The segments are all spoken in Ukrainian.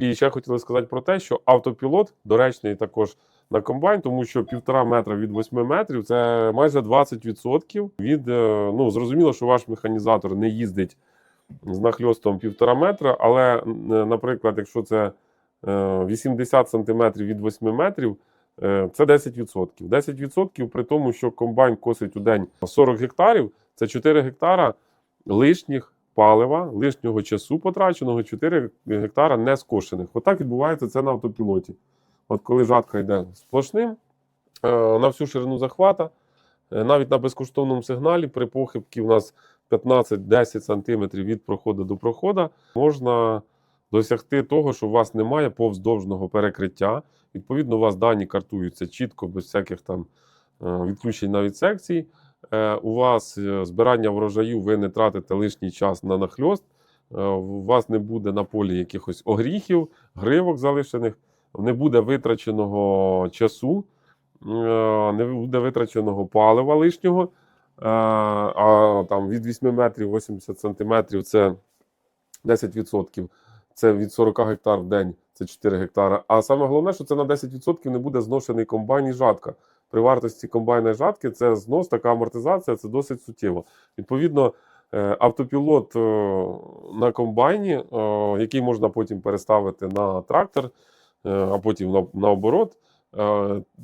І ще хотіли сказати про те, що автопілот доречний також на комбайн, тому що півтора метра від 8 метрів це майже 20% від е, ну зрозуміло, що ваш механізатор не їздить з нахльостом півтора метра, але, е, наприклад, якщо це е, 80 сантиметрів від 8 метрів, е, це 10%. 10% при тому, що комбайн косить у день 40 гектарів, це 4 гектара лишніх палива, лишнього часу потраченого, 4 гектара не скошених. Отак відбувається це на автопілоті. От коли жатка йде сплошним е, на всю ширину захвата, е, навіть на безкоштовному сигналі при похибці у нас 15-10 см від проходу до проходу, можна досягти того, що у вас немає повздовжного перекриття. Відповідно, у вас дані картуються чітко, без всяких там е, відключень навіть секцій. Е, У вас е, збирання врожаю, ви не тратите лишній час на нахльост. Е, У вас не буде на полі якихось огріхів, гривок залишених, не буде витраченого часу, не буде витраченого палива лишнього. А там від 8 метрів 80 сантиметрів це 10%. Це від 40 гектар в день, це 4 гектара. А саме головне, що це на 10% не буде зношений комбайн і жатка. При вартості комбайна і жатки це знос, така амортизація, це досить суттєво. Відповідно, е, автопілот е, на комбайні, е, який можна потім переставити на трактор, а потім на, наоборот,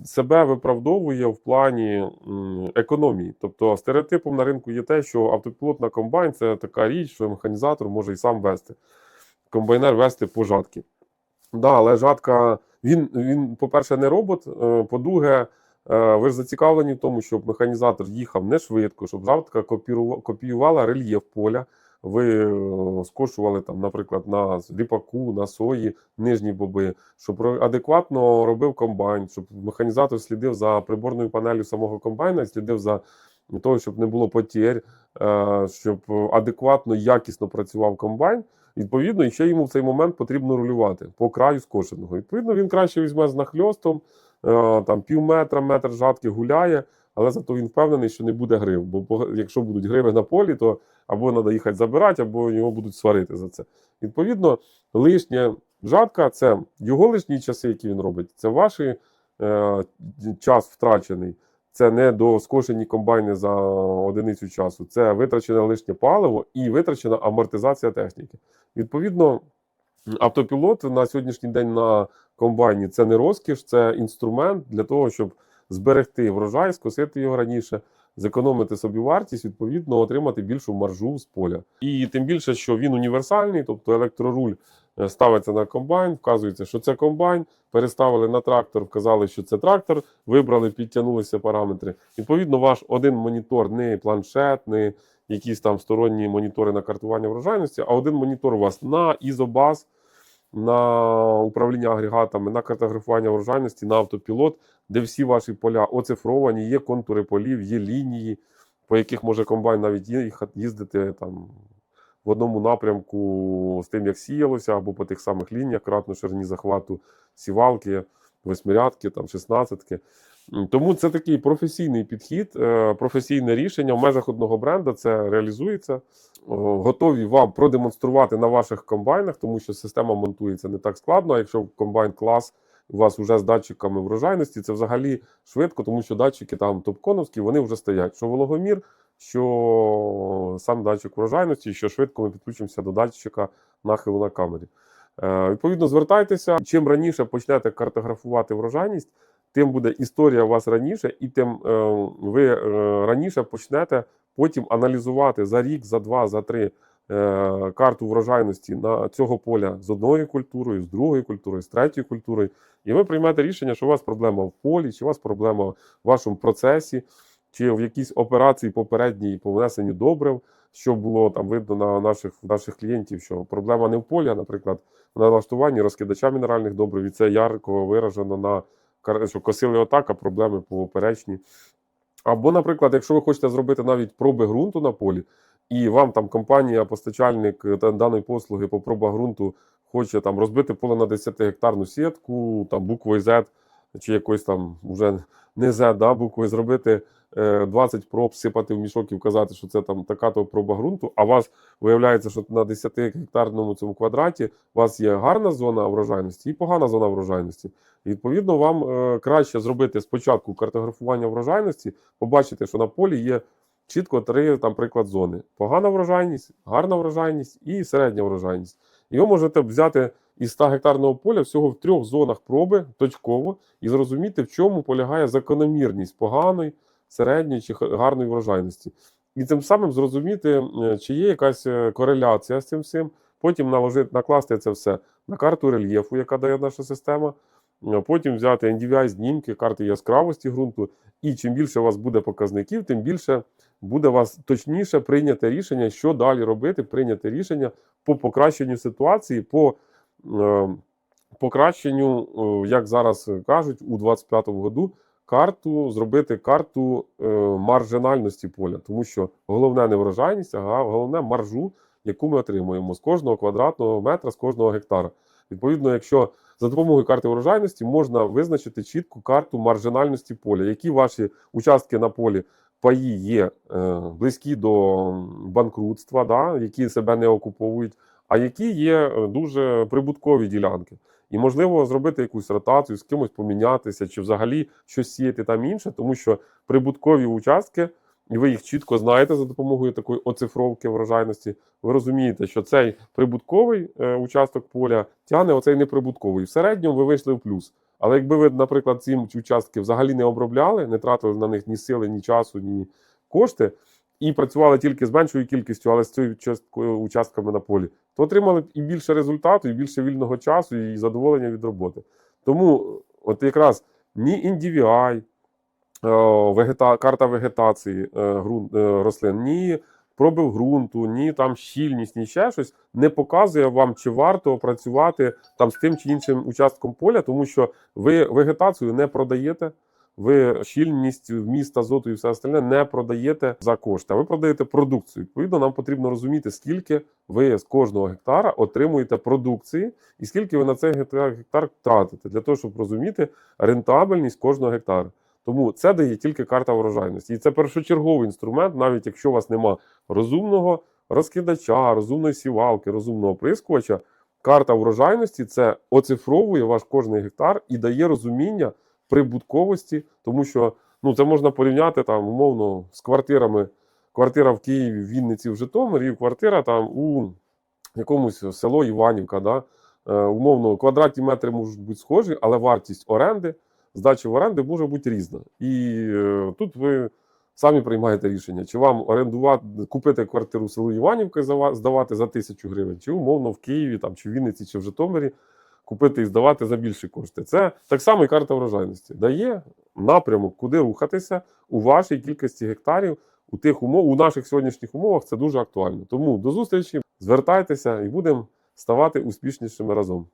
себе виправдовує в плані економії. Тобто стереотипом на ринку є те, що автопілот на комбайн це така річ, що механізатор може і сам вести. Комбайнер вести по жатки. Да, але жатка, він, він, по-перше, не робот. е, По-друге, е, ви ж зацікавлені в тому, щоб механізатор їхав не швидко, щоб жатка копіювала рельєф поля. Ви е, скошували там, наприклад, на ріпаку, на сої, нижні боби, щоб адекватно робив комбайн, щоб механізатор слідив за приборною панелью самого комбайна, слідив за того, щоб не було потєр, е, щоб адекватно, якісно працював комбайн. Відповідно, і ще йому в цей момент потрібно рулювати по краю скошеного. Відповідно, він краще візьме з нахльостом, е, там пів метра, метр жатки гуляє, але зато він впевнений, що не буде грив. Бо якщо будуть гриви на полі, то або треба їхати забирати, або його будуть сварити за це. Відповідно, лишня жатка це його лишні часи, які він робить, це ваш е, час втрачений. Це не доскошені комбайни за одиницю часу, це витрачене лишнє паливо і витрачена амортизація техніки. Відповідно, автопілот на сьогоднішній день на комбайні це не розкіш, це інструмент для того, щоб зберегти врожай, скосити його раніше, зекономити собі вартість, відповідно, отримати більшу маржу з поля. І тим більше, що він універсальний, тобто електроруль е, ставиться на комбайн, вказується, що це комбайн, переставили на трактор, вказали, що це трактор, вибрали, підтягнулися параметри. Відповідно, ваш один монітор, не планшет, не якісь там сторонні монітори на картування врожайності, а один монітор у вас на ізобаз, на управління агрегатами, на картографування врожайності, на автопілот, де всі ваші поля оцифровані, є контури полів, є лінії, по яких може комбайн навіть їздити там в одному напрямку з тим, як сіялося, або по тих самих лініях, кратно ширині захвату сівалки, восьмирядки, там, шістнадцятки. Тому це такий професійний підхід, е, професійне рішення. В межах одного бренда це реалізується. Готові вам продемонструвати на ваших комбайнах, тому що система монтується не так складно. А якщо комбайн клас у вас вже з датчиками врожайності, це взагалі швидко, тому що датчики там топконовські, вони вже стоять. Що вологомір, що сам датчик врожайності, що швидко ми підключимося до датчика нахилу на камері. Е, Відповідно, звертайтеся. Чим раніше почнете картографувати врожайність, тим буде історія у вас раніше, і тим е, ви е, раніше почнете потім аналізувати за рік, за два, за три карту врожайності на цього поля з одною культурою, з другою культурою, з третьою культурою. І ви приймете рішення, що у вас проблема в полі, чи у вас проблема в вашому процесі, чи в якійсь операції попередній по внесенню добрив, що було там видно на наших наших клієнтів, що проблема не в полі, а, наприклад, в налаштуванні розкидача мінеральних добрив, і це ярко виражено на що косили отак, а проблеми поперечні. Або, наприклад, якщо ви хочете зробити навіть проби ґрунту на полі, і вам там компанія, постачальник е, даної послуги по пробах ґрунту хоче там розбити поле на 10 гектарну сітку, там буквою Z, чи якось там вже не Z, да, буквою зробити е, 20 проб сипати в мішок і вказати, що це там така то проба ґрунту, а вас виявляється, що на 10 гектарному цьому квадраті у вас є гарна зона врожайності і погана зона врожайності. І, відповідно, вам е, краще зробити спочатку картографування врожайності, побачити, що на полі є чітко три, там, приклад зони: погана врожайність, гарна врожайність і середня врожайність. І ви можете взяти із 100 гектарного поля всього в трьох зонах проби точково і зрозуміти, в чому полягає закономірність поганої, середньої чи гарної врожайності. І тим самим зрозуміти, е, чи є якась е, кореляція з цим всім. Потім наложити, накласти це все на карту рельєфу, яка дає наша система. Е, Потім взяти NDVI знімки, карти яскравості ґрунту. І чим більше у вас буде показників, тим більше буде у вас точніше прийняте рішення, що далі робити, прийняти рішення по покращенню ситуації, по е, покращенню, е, як зараз кажуть, у 25-му году карту зробити карту е, маржинальності поля, тому що головне не врожайність, а головне маржу, яку ми отримуємо з кожного квадратного метра, з кожного гектара. Відповідно, якщо за допомогою карти врожайності можна визначити чітку карту маржинальності поля, які ваші участки на полі паї є е, близькі до банкрутства, да, які себе не окуповують, а які є е, дуже прибуткові ділянки. І можливо зробити якусь ротацію, з кимось помінятися, чи взагалі щось сіяти там інше, тому що прибуткові участки, і ви їх чітко знаєте за допомогою такої оцифровки врожайності. Ви розумієте, що цей прибутковий е, участок поля тягне оцей неприбутковий. В середньому ви вийшли в плюс. Але якби ви, наприклад, ці участки взагалі не обробляли, не тратили на них ні сили, ні часу, ні кошти, і працювали тільки з меншою кількістю, але з цією участками на полі, то отримали б і більше результату, і більше вільного часу, і задоволення від роботи. Тому, от якраз ні NDVI, вегета, карта вегетації е, ґрунт, е, рослин, ні пробив ґрунту, ні там щільність, ні ще щось не показує вам, чи варто працювати там з тим чи іншим участком поля, тому що ви вегетацію не продаєте. Ви щільність вміст азоту і все остальне не продаєте за кошти, а ви продаєте продукцію. Відповідно, нам потрібно розуміти, скільки ви з кожного гектара отримуєте продукції, і скільки ви на цей гектар тратите для того, щоб розуміти рентабельність кожного гектара. Тому це дає тільки карта врожайності. І це першочерговий інструмент, навіть якщо у вас нема розумного розкидача, розумної сівалки, розумного прискувача. Карта врожайності це оцифровує ваш кожний гектар і дає розуміння прибутковості, тому що ну, це можна порівняти там, умовно, з квартирами. Квартира в Києві, в Вінниці, в Житомирі, і квартира там у якомусь село Іванівка. Да? Е, умовно, квадратні метри можуть бути схожі, але вартість оренди, здачі в оренди може бути різна. І е, тут ви самі приймаєте рішення, чи вам орендувати, купити квартиру в село Іванівка здавати за тисячу гривень, чи умовно в Києві, там, чи в Вінниці, чи в Житомирі купити і здавати за більші кошти. Це так само і карта врожайності. Дає напрямок, куди рухатися у вашій кількості гектарів. У тих умов, у наших сьогоднішніх умовах це дуже актуально. Тому до зустрічі, звертайтеся і будемо ставати успішнішими разом.